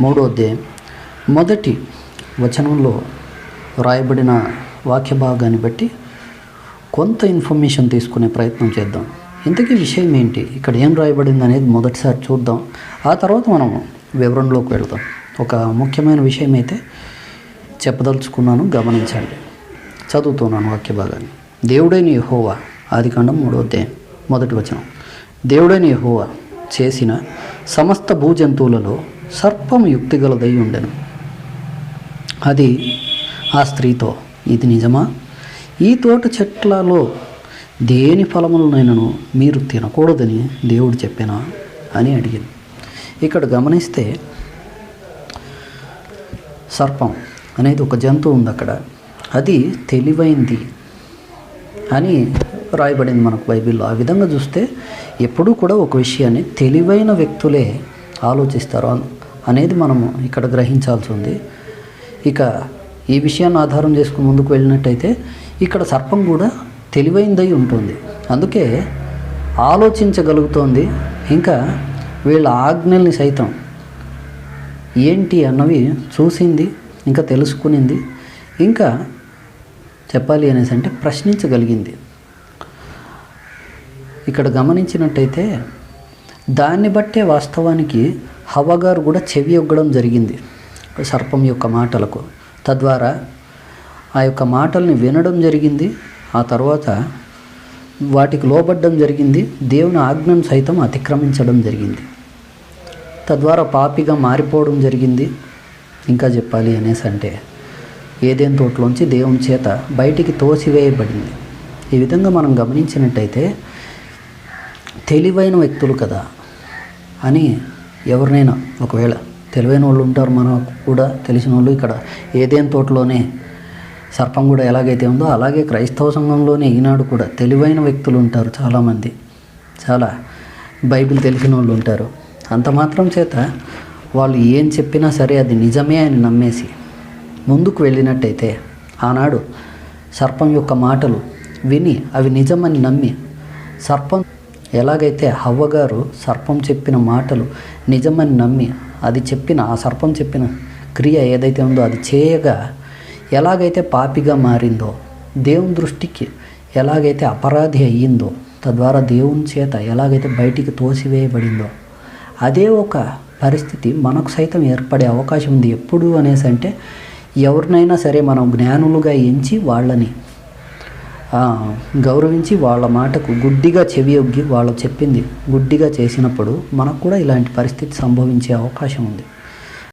మూడో అధ్యాయం మొదటి వచనంలో రాయబడిన వాక్య భాగాన్ని బట్టి కొంత ఇన్ఫర్మేషన్ తీసుకునే ప్రయత్నం చేద్దాం. ఇంతకీ విషయం ఏంటి? ఇక్కడ ఏం రాయబడింది అనేది మొదటిసారి చూద్దాం. ఆ తర్వాత మనం వివరణలోకి వెళ్దాం. ఒక ముఖ్యమైన విషయం అయితే చెప్పదలుచుకున్నాను గమనించండి. చదువుతున్నాను వాక్య భాగాన్ని దేవుడైన యెహోవా ఆదికాండం మూడో అధ్యాయం మొదటి వచనం. దేవుడైన యహోవా చేసిన సమస్త భూజంతువులలో సర్పం యుక్తిగలదై ఉండెను అది ఆ స్త్రీతో ఇది నిజమా? ఈ తోట చెట్లలో దేని ఫలములనైనను మీరు తినకూడదని దేవుడు చెప్పినా? అని అడిగింది. ఇక్కడ గమనిస్తే సర్పం అనేది ఒక జంతువు ఉంది అక్కడ అది తెలివైంది అని రాయబడింది మనకు బైబిల్లో. ఆ విధంగా చూస్తే ఎప్పుడూ కూడా ఒక విషయాన్ని తెలివైన వ్యక్తులే ఆలోచిస్తారు. అనేది మనము ఇక్కడ గ్రహించాల్సి ఉంది. ఇక ఈ విషయాన్ని ఆధారం చేసుకుని ముందుకు వెళ్ళినట్టయితే ఇక్కడ సర్పం కూడా తెలివైందై ఉంటుంది. అందుకే ఆలోచించగలుగుతోంది. ఇంకా వీళ్ళ ఆజ్ఞల్ని సైతం ఏంటి అన్నవి చూసింది ఇంకా తెలుసుకునింది ఇంకా చెప్పాలి అనేసి అంటే ప్రశ్నించగలిగింది. ఇక్కడ గమనించినట్టయితే దాన్ని బట్టే వాస్తవానికి హవ్వగారు కూడా చెవి ఒగ్గడం జరిగింది. సర్పం యొక్క మాటలకు. తద్వారా ఆ యొక్క మాటల్ని వినడం జరిగింది. ఆ తర్వాత వాటికి లోబడ్డం జరిగింది. దేవుని ఆజ్ఞను సైతం అతిక్రమించడం జరిగింది. తద్వారా పాపిగా మారిపోవడం జరిగింది. ఇంకా చెప్పాలి అనేసి అంటే ఏదేని తోటలోంచి దేవుని చేత బయటికి తోసివేయబడింది. ఈ విధంగా మనం గమనించినట్టయితే తెలివైన వ్యక్తులు కదా అని ఎవరినైనా ఒకవేళ తెలివైన వాళ్ళు ఉంటారు మనకు కూడా తెలిసిన వాళ్ళు ఇక్కడ ఏదేం తోటలోనే సర్పం కూడా ఎలాగైతే ఉందో అలాగే క్రైస్తవ సంఘంలోనే ఈనాడు కూడా తెలివైన వ్యక్తులు ఉంటారు చాలామంది. చాలా బైబిల్ తెలిసిన వాళ్ళు ఉంటారు. అంత మాత్రం చేత వాళ్ళు ఏం చెప్పినా సరే అది నిజమే అని నమ్మేసి ముందుకు వెళ్ళినట్టయితే ఆనాడు సర్పం యొక్క మాటలు విని అవి నిజమని నమ్మి సర్పం ఎలాగైతే హవ్వగారు సర్పం చెప్పిన మాటలు నిజమని నమ్మి అది చెప్పిన ఆ సర్పం చెప్పిన క్రియ ఏదైతే ఉందో అది చేయగా ఎలాగైతే పాపిగా మారిందో దేవుని దృష్టికి ఎలాగైతే అపరాధి అయ్యిందో తద్వారా దేవుని చేత ఎలాగైతే బయటికి తోసివేయబడిందో అదే ఒక పరిస్థితి మనకు సైతం ఏర్పడే అవకాశం ఉంది ఎప్పుడు అనేసి అంటే ఎవరినైనా సరే మనం జ్ఞానులుగా ఎంచి వాళ్ళని గౌరవించి వాళ్ళ మాటకు గుడ్డిగా చెవియొగ్గి వాళ్ళు చెప్పింది గుడ్డిగా చేసినప్పుడు మనకు కూడా ఇలాంటి పరిస్థితి సంభవించే అవకాశం ఉంది.